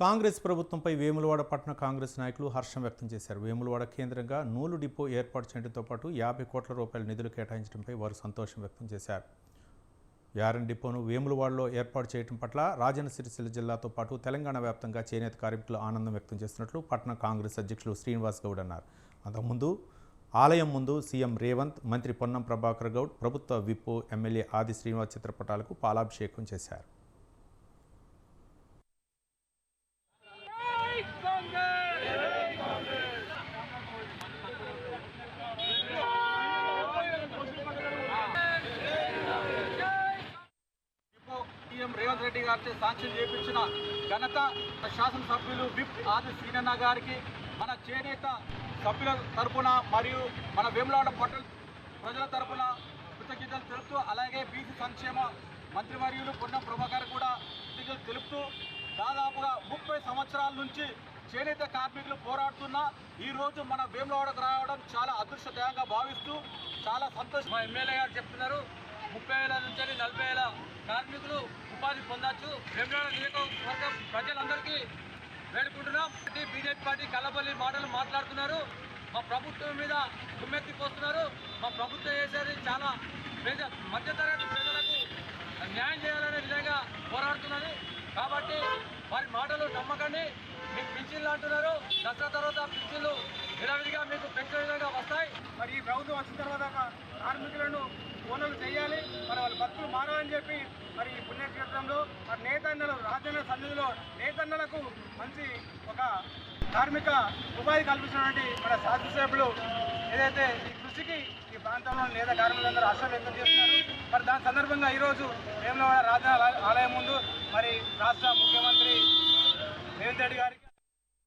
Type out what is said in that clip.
కాంగ్రెస్ ప్రభుత్వంపై వేములవాడ పట్టణ కాంగ్రెస్ నాయకులు హర్షం వ్యక్తం చేశారు. వేములవాడ కేంద్రంగా నూలు డిపో ఏర్పాటు చేయడంతో పాటు యాభై కోట్ల రూపాయల నిధులు కేటాయించడంపై వారు సంతోషం వ్యక్తం చేశారు. యారన్ డిపోను వేములవాడలో ఏర్పాటు చేయడం పట్ల రాజన్న సిరిసిల్ల జిల్లాతో పాటు తెలంగాణ వ్యాప్తంగా చేనేత కార్మికులు ఆనందం వ్యక్తం చేస్తున్నట్లు పట్టణ కాంగ్రెస్ అధ్యక్షులు శ్రీనివాస్ గౌడ్ అన్నారు. అంతకుముందు ఆలయం ముందు సీఎం రేవంత్ మంత్రి పొన్నం ప్రభాకర్ గౌడ్ ప్రభుత్వ విప్పు ఎమ్మెల్యే ఆది శ్రీనివాస్ చిత్రపటాలకు పాలాభిషేకం చేశారు. సీఎం రేవంత్ రెడ్డి గారితో శాంక్షన్ చేపించిన ఘనత శాసనసభ్యులు విప్ ఆది శ్రీనన్న గారికి మన చేనేత సభ్యుల తరపున మరియు మన వేములవాడ పట్టణ ప్రజల తరపున కృతజ్ఞతలు తెలుపుతూ అలాగే బీసీ సంక్షేమ మంత్రివర్యులు పొన్నం ప్రభాకర్ కూడా కృతజ్ఞతలు తెలుపుతూ దాదాపుగా ముప్పై సంవత్సరాల నుంచి చేనేత కార్మికులు పోరాడుతున్న ఈరోజు మన వేములవాడకు రావడం చాలా అదృష్టదాయంగా భావిస్తూ చాలా సంతోషం. మా ఎమ్మెల్యే గారు చెప్తున్నారు ముప్పై వేల నుంచి నలభై వేల కార్మికులు ఉపాధి పొందొచ్చు. వేములవాడ నియోజకవర్గం ప్రజలందరికీ వేడుకుంటున్నాం. బీజేపీ పార్టీ కలబల్లి మాటలు మాట్లాడుతున్నారు. మా ప్రభుత్వం మీద కుమ్మెత్తి పోస్తున్నారు. మా ప్రభుత్వం చేసేది చాలా పేద మధ్యతరగతి ప్రజలకు న్యాయం చేయాలనే విధంగా పోరాడుతున్నది. కాబట్టి వారి మాటలు నమ్మకండి. మీకు పింఛన్లు అంటున్నారు. దసరా తర్వాత పింఛన్లు విధంగా మీకు పెంచే విధంగా వస్తాయి. మరి ఈ ప్రభుత్వం వచ్చిన తర్వాత కార్మికులను ఓనర్లు చెప్పి మరి ఈ పుణ్యక్షేత్రంలో మరి నేతన్నలు రాజన్న సన్నిధిలో నేతన్నలకు మంచి ఒక కార్మిక ఉపాధి కల్పించినటువంటి మన శాసనసభ్యులు ఏదైతే ఈ కృషికి ఈ ప్రాంతంలో నేత కార్మికులందరూ హర్షం వ్యక్తం చేస్తున్నారు. మరి దాని సందర్భంగా ఈరోజు వేములవాడ రాజన్న ఆలయం ముందు మరి రాష్ట్ర ముఖ్యమంత్రి రేవంత్ రెడ్డి గారికి